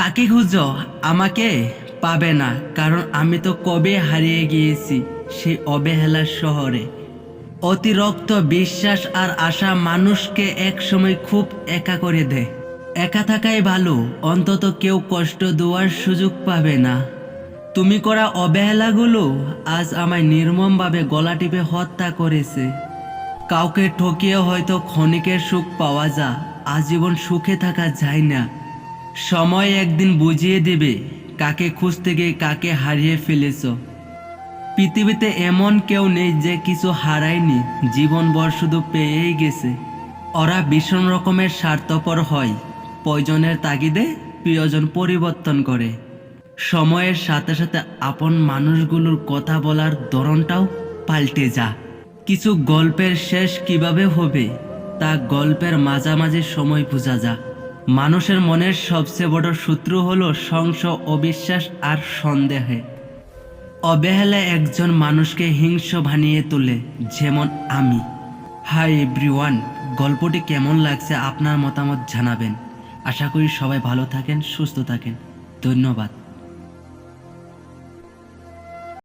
কাকে খুঁজো? আমাকে পাবে না, কারণ আমি তো কবে হারিয়ে গিয়েছি সেই অবহেলার শহরে। অতিরিক্ত বিশ্বাস আর আশা মানুষকে একসময় খুব একা করে দেয়। একা থাকাই ভালো, অন্তত কেউ কষ্ট দেওয়ার সুযোগ পাবে না। তুমি করা অবহেলাগুলো আজ আমায় নির্মমভাবে গলা টিপে হত্যা করেছে। কাউকে ঠকিয়ে হয়তো ক্ষণিকের সুখ পাওয়া যা, আজীবন সুখে থাকা যায় না। সময় একদিন বুঝিয়ে দেবে কাকে খুঁজতে গিয়ে কাকে হারিয়ে ফেলেছ। পৃথিবীতে এমন কেউ নেই যে কিছু হারায়নি, জীবনভর শুধু পেয়েই গেছে। ওরা ভীষণ রকমের স্বার্থপর হয়, প্রয়োজনের তাগিদে প্রিয়জন পরিবর্তন করে। সময়ের সাথে সাথে আপন মানুষগুলোর কথা বলার ধরনটাও পাল্টে যা। কিছু গল্পের শেষ কীভাবে হবে, তা গল্পের মাঝামাঝি সময় বোঝা যা। মানুষের মনের সবচেয়ে বড় শত্রু হলো সংশয় অবিশ্বাস আর সন্দেহে। অবহেলা একজন মানুষকে হিংস্র বানিয়ে তোলে, যেমন আমি। হাই এভরিওয়ান, গল্পটি কেমন লাগছে আপনার মতামত জানাবেন। আশা করি সবাই ভালো থাকেন, সুস্থ থাকেন। ধন্যবাদ।